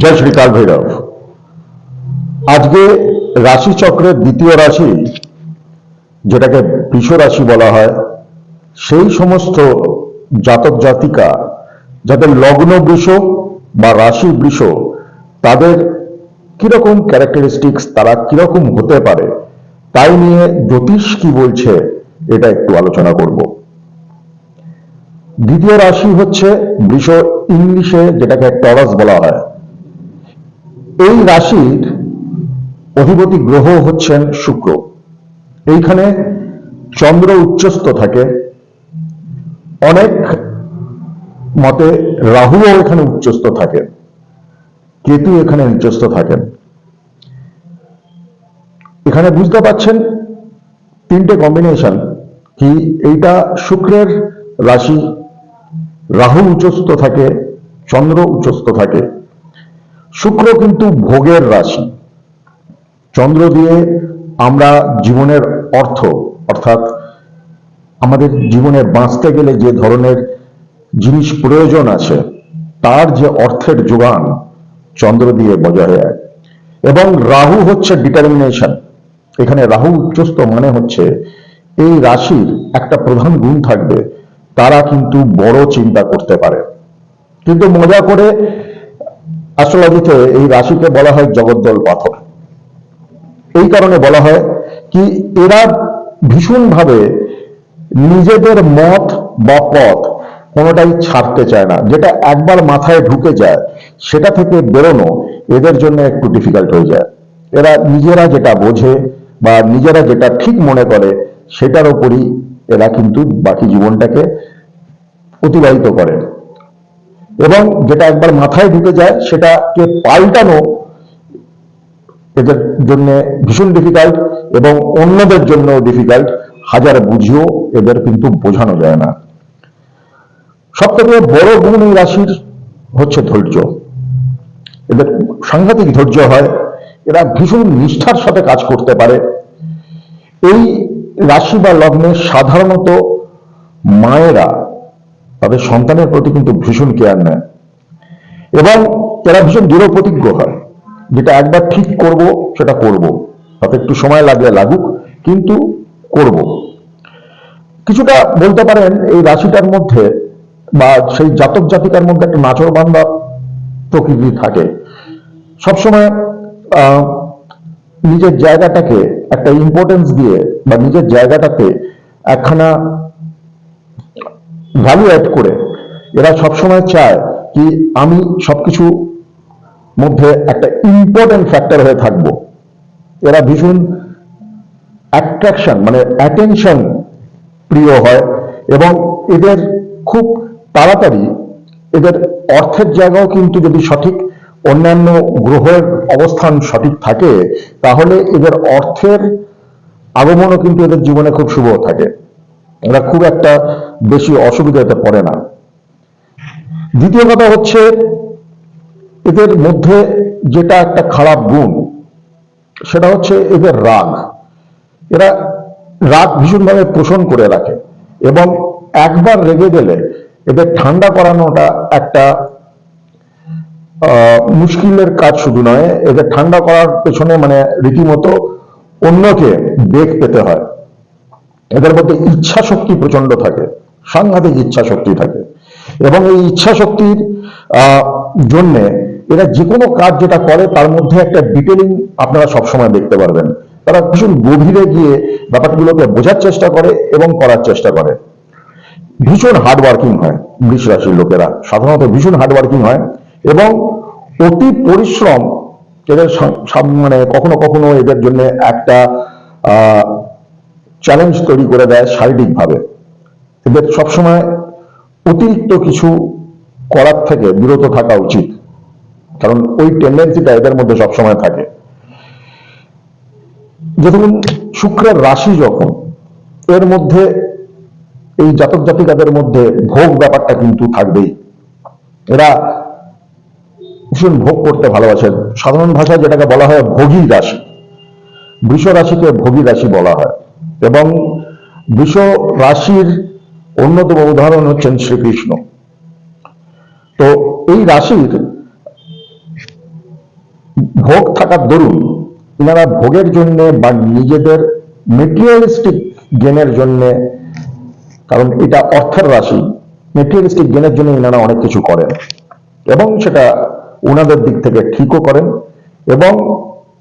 জয় শ্রী কাল ভৈরব। আজকে রাশি চক্রের দ্বিতীয় রাশি, যেটাকে বৃষ রাশি বলা হয়, সেই সমস্ত জাতক জাতিকা, যাদের লগ্ন বৃষ বা রাশি বৃষ, তাদের কীরকম ক্যারেক্টারিস্টিক্স তারা কীরকম হতে পারে, তাই নিয়ে জ্যোতিষ কি বলছে, এটা একটু আলোচনা করব। দ্বিতীয় রাশি হচ্ছে বৃষ ইংলিশে, যেটাকে টরাস বলা হয়। এই রাশির অধিপতি গ্রহ হচ্ছেন শুক্র। এইখানে চন্দ্র উচ্চস্থ থাকে। অনেক মতে রাহুও এখানে উচ্চস্থ থাকে। কেতু এখানে উচ্চস্থ থাকেন। এখানে বুঝতে পাচ্ছেন তিনটে কম্বিনেশন কি এইটা শুক্রের রাশি রাহু উচ্চস্থ থাকে, চন্দ্র উচ্চস্থ থাকে। শুক্র কিন্তু ভোগের রাশি। চন্দ্র দিয়ে আমরা জীবনের অর্থ, অর্থাৎ আমাদের জীবনে বাঁচতে গেলে যে ধরনের জিনিস প্রয়োজন আছে, তার যে অর্থের যোগান চন্দ্র দিয়ে বজায় হয় এবং রাহু হচ্ছে ডিটারমিনেশন এখানে রাহু উচ্চস্ত মানে হচ্ছে এই রাশির একটা প্রধান গুণ থাকবে, তারা কিন্তু বড় চিন্তা করতে পারে। কিন্তু মজা করে অ্যাস্ট্রোলজিতে এই রাশিকে বলা হয় জগদ্দল পাথর। এই কারণে বলা হয় কি এরা ভীষণভাবে নিজেদের মত বা পথ কোনোটাই ছাড়তে চায় না। যেটা একবার মাথায় ঢুকে যায়, সেটা থেকে বেরোনো এদের জন্য একটু ডিফিকাল্ট হয়ে যায়। এরা নিজেরা যেটা বোঝে বা নিজেরা যেটা ঠিক মনে করে, সেটার ওপরই এরা কিন্তু বাকি জীবনটাকে অতিবাহিত করে। এবং যেটা একবার মাথায় ঢুকে যায়, সেটাকে পাল্টানো এদের জন্য ভীষণ ডিফিকাল্ট এবং অন্যদের জন্য ডিফিকাল্ট হাজার বুঝিও, এদের কিন্তু বোঝানো যায় না। সব থেকে বড় গুণ এই রাশির হচ্ছে ধৈর্য। এদের সাংঘাতিক ধৈর্য হয়, এরা ভীষণ নিষ্ঠার সাথে কাজ করতে পারে। এই রাশি বা লগ্নে সাধারণত মায়েরা তাদের সন্তানের প্রতি কিন্তু ভীষণ কেয়ার নেয়। এবং তারা ভীষণ দৃঢ় প্রতিজ্ঞ হয়, যেটা একবার ঠিক করব, সেটা করব। তাতে একটু সময় লাগলে লাগুক, কিন্তু করব। কিছুটা বলতে পারেন, এই রাশিটার মধ্যে বা সেই জাতক জাতিকার মধ্যে একটা নাচর বান্দা প্রকৃতি থাকে। সবসময় নিজের জায়গাটাকে একটা ইম্পর্টেন্স দিয়ে বা নিজের জায়গাটাতে একখানা ভ্যালু অ্যাড করে এরা সবসময় চায় কি আমি সবকিছু মধ্যে একটা ইম্পর্টেন্ট ফ্যাক্টর হয়ে থাকব। এরা ভীষণ অ্যাট্রাকশন মানে অ্যাটেনশন প্রিয় হয় এবং এদের খুব তাড়াতাড়ি এদের অর্থের জায়গাও কিন্তু যদি সঠিক অন্যান্য গ্রহের অবস্থান সঠিক থাকে, তাহলে এদের অর্থের আগমনও কিন্তু এদের জীবনে খুব শুভ থাকে। এরা খুব একটা বেশি অসুবিধাতে পড়ে না। দ্বিতীয় কথা হচ্ছে, এদের মধ্যে যেটা একটা খারাপ গুণ, সেটা হচ্ছে এদের রাগ। এরা রাগ ভীষণভাবে পোষণ করে রাখে এবং একবার রেগে গেলে এদের ঠান্ডা করানোটা একটা মুশকিলের কাজ শুধু নয়, এদের ঠান্ডা করার পেছনে মানে রীতিমতো অন্যকে বেগ পেতে হয়। এদের মধ্যে ইচ্ছা শক্তি প্রচণ্ড থাকে, সাংঘাতিক ইচ্ছা শক্তি থাকে। এবং এই ইচ্ছা শক্তির জন্য এরা যে কোনো কাজ যেটা করে, তার মধ্যে একটা ডিটেলিং আপনারা সবসময় দেখতে পারবেন। তারা ভীষণ গভীরে গিয়ে ব্যাপারগুলোকে বোঝার চেষ্টা করে এবং করার চেষ্টা করে। ভীষণ হার্ড ওয়ার্কিং হয় বৃষ রাশির লোকেরা। সাধারণত ভীষণ হার্ড ওয়ার্কিং হয় এবং অতি পরিশ্রম এদের মানে কখনো কখনো এদের জন্য একটা চ্যালেঞ্জ তৈরি করে দেয় শারীরিকভাবে। এদের সবসময় অতিরিক্ত কিছু করার থেকে বিরত থাকা উচিত। কারণ ওই টেন্ডেন্সিটা এদের মধ্যে সবসময় থাকে। যে ধরুন শুক্রের রাশি যখন, এর মধ্যে এই জাতক জাতিকাদের মধ্যে ভোগ ব্যাপারটা কিন্তু থাকবেই। এরা ভীষণ ভোগ করতে ভালোবাসেন। সাধারণ ভাষায় যেটাকে বলা হয় ভোগী রাশি। বৃষ রাশিকে ভোগী রাশি বলা হয়। এবং বৃষ রাশির অন্যতম উদাহরণ হচ্ছেন শ্রীকৃষ্ণ। তো এই রাশির ভোগ থাকার দরুন এনারা ভোগের জন্য বা নিজেদের মেটেরিয়ালিস্টিক গেনের জন্য, কারণ এটা অর্থের রাশি মেটেরিয়ালিস্টিক গেনের জন্য এনারা অনেক কিছু করেন এবং সেটা ওনাদের দিক থেকে ঠিকও করেন এবং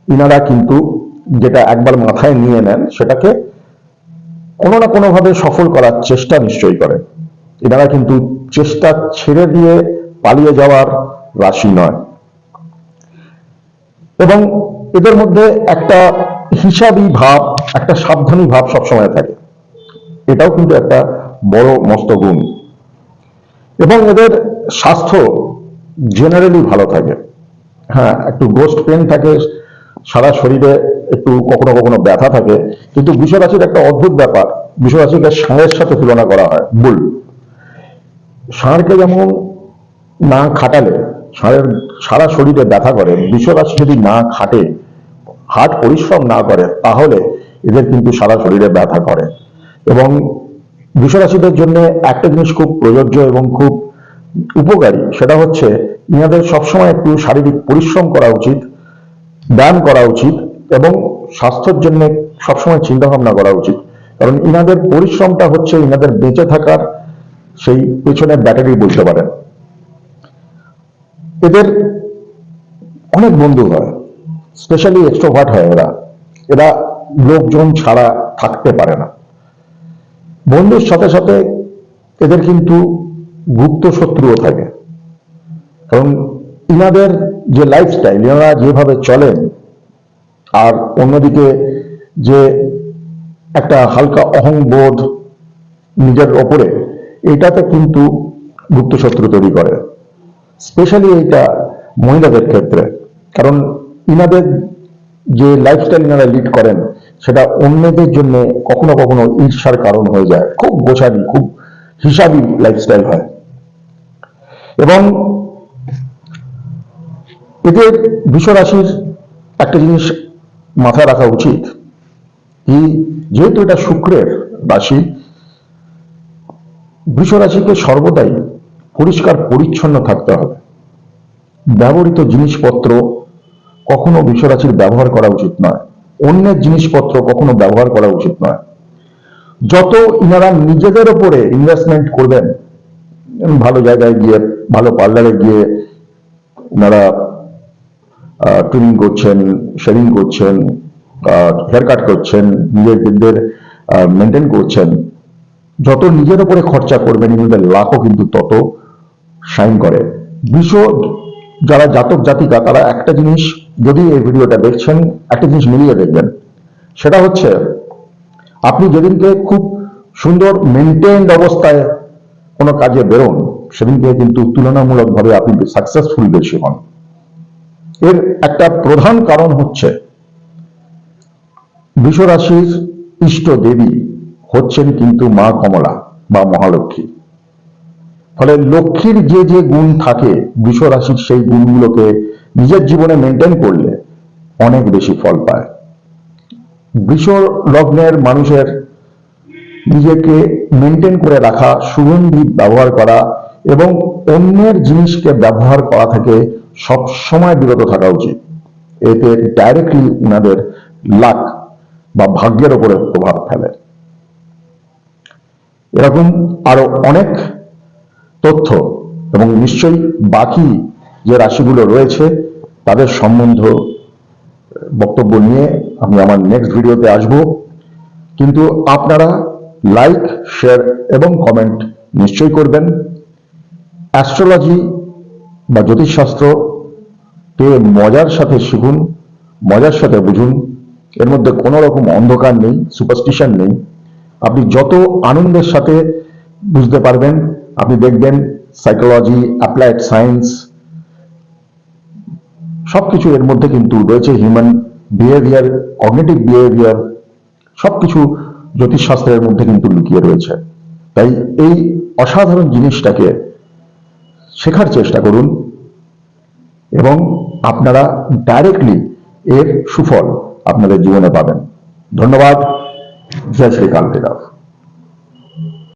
ইনারা কিন্তু যেটা একবার মাথায় নিয়ে নেন সেটাকে কোনো না কোনোভাবে সফল করার চেষ্টা নিশ্চয়ই করে। এনারা কিন্তু চেষ্টা ছেড়ে দিয়ে পালিয়ে যাওয়ার রাশি নয়। এবং এদের মধ্যে একটা হিসাবি ভাব, একটা সাবধানী ভাব সবসময় থাকে। এটাও কিন্তু একটা বড় মস্ত গুণ। এবং এদের স্বাস্থ্য জেনারেলি ভালো থাকে। হ্যাঁ একটু গোস্ট পেন থাকে সারা শরীরে একটু কখনো কখনো ব্যথা থাকে, কিন্তু বিষরাশির একটা অদ্ভুত ব্যাপার বিষরাশিকে ষাঁড়ের সাথে তুলনা করা হয়, বুল। ষাঁড়কে যেমন না খাটালে ষাঁড়ের সারা শরীরে ব্যথা করে বিষরাশি যদি না খাটে হাট পরিশ্রম না করে, তাহলে এদের কিন্তু সারা শরীরে ব্যথা করে। এবং বিষরাশিদের জন্য একটা জিনিস খুব প্রযোজ্য এবং খুব উপকারী, সেটা হচ্ছে ইনাদের সবসময় একটু শারীরিক পরিশ্রম করা উচিত ব্যায়াম করা উচিত এবং স্বাস্থ্যের জন্য সবসময় চিন্তা ভাবনা করা উচিত। কারণ ইনাদের পরিশ্রমটা হচ্ছে ইনাদের বেঁচে থাকার সেই পেছনে ব্যাটারি বলতে পারেন। এদের অনেক বন্ধু হয় স্পেশালি এক্সট্রোভার্ট হয় এরা। এরা লোকজন ছাড়া থাকতে পারে না। বন্ধুর সাথে সাথে এদের কিন্তু গুপ্ত শত্রুও থাকে। কারণ ইনাদের যে লাইফস্টাইল ইনারা যেভাবে চলেন, আর অন্যদিকে যে একটা হালকা অহংবোধ নিজের ওপরে, এটাতে কিন্তু গুপ্ত শত্রু তৈরি করে। স্পেশালি এটা মহিলাদের ক্ষেত্রে, কারণ ইনাদের যে লাইফস্টাইল ইনারা লিড করেন, সেটা অন্যদের জন্য কখনো কখনো ঈর্ষার কারণ হয়ে যায়। খুব গোছালি খুব হিসাবি লাইফস্টাইল হয়। এবং এদের বিশ্বরাশির একটা জিনিস মাথায় রাখা উচিত কি, যেহেতু এটা শুক্রের রাশি বিশ্বরাশিকে সর্বদাই পরিষ্কার পরিচ্ছন্ন থাকতে হবে। ব্যবহৃত জিনিসপত্র কখনো বিশ্বরাশির ব্যবহার করা উচিত নয়। অন্যের জিনিসপত্র কখনো ব্যবহার করা উচিত নয়। যত ইনারা নিজেদের ওপরে ইনভেস্টমেন্ট করবেন, ভালো জায়গায় গিয়ে, ভালো পার্লারে গিয়ে ওনারা ট্রিমিং করছেন শেভিং করছেন হেয়ার কাট করছেন নিজেদের মেনটেন করছেন, যত নিজের উপরে খরচা করবেন ইনাদের লাখও কিন্তু তত শাইন করে। বিশ্ব যারা জাতক, জাতিকা, তারা একটা জিনিস, যদি এই ভিডিওটা দেখছেন, একটা জিনিস মিলিয়ে দেখবেন, সেটা হচ্ছে, আপনি যেদিনকে খুব সুন্দর মেনটেন্ড অবস্থায় কোনো কাজে বেরোন, সেদিনকে কিন্তু তুলনামূলকভাবে আপনি সাকসেসফুল বেশি হন। এর একটা প্রধান কারণ হচ্ছে বিশ্বরাশির ইষ্ট দেবী হচ্ছেন কিন্তু মা কমলা বা মহালক্ষ্মী। ফলে লক্ষ্মীর যে যে গুণ থাকে, বিশ্বরাশির সেই গুণগুলোকে নিজের জীবনে মেনটেন করলে অনেক বেশি ফল পায়। বৃষ লগ্নের মানুষের নিজেকে মেনটেন করে রাখা সুগন্ধি ব্যবহার করা এবং অন্যের জিনিসকে ব্যবহার করা থেকে সব সময় বিরত থাকা উচিত। এতে ডাইরেক্টলি উনাদের লাক বা ভাগ্যের উপরে প্রভাব ফেলে। এরকম আরও অনেক তথ্য এবং নিশ্চয়ই বাকি যে রাশিগুলো রয়েছে, তাদের সম্বন্ধ বক্তব্য নিয়ে আমি আমার নেক্সট ভিডিওতে আসব। কিন্তু আপনারা লাইক শেয়ার এবং কমেন্ট নিশ্চয়ই করবেন। অ্যাস্ট্রোলজি বা জ্যোতিষশাস্ত্র কে মজার সাথে শিখুন, মজার সাথে বুঝুন। এর মধ্যে কোনো রকম অন্ধকার নেই সুপারস্টিশন নেই। আপনি যত আনন্দের সাথে বুঝতে পারবেন, আপনি দেখবেন সাইকোলজি অ্যাপ্লাইড সায়েন্স সবকিছু এর মধ্যে কিন্তু রয়েছে হিউম্যান বিহেভিয়ার কগনেটিভ বিহেভিয়ার সবকিছু জ্যোতিষশাস্ত্রের মধ্যে কিন্তু লুকিয়ে রয়েছে। তাই এই অসাধারণ জিনিসটাকে শেখার চেষ্টা করুন এবং আপনারা ডাইরেক্টলি এর সুফল আপনাদের জীবনে পাবেন। ধন্যবাদ। জয় শ্রী কান্তিদাস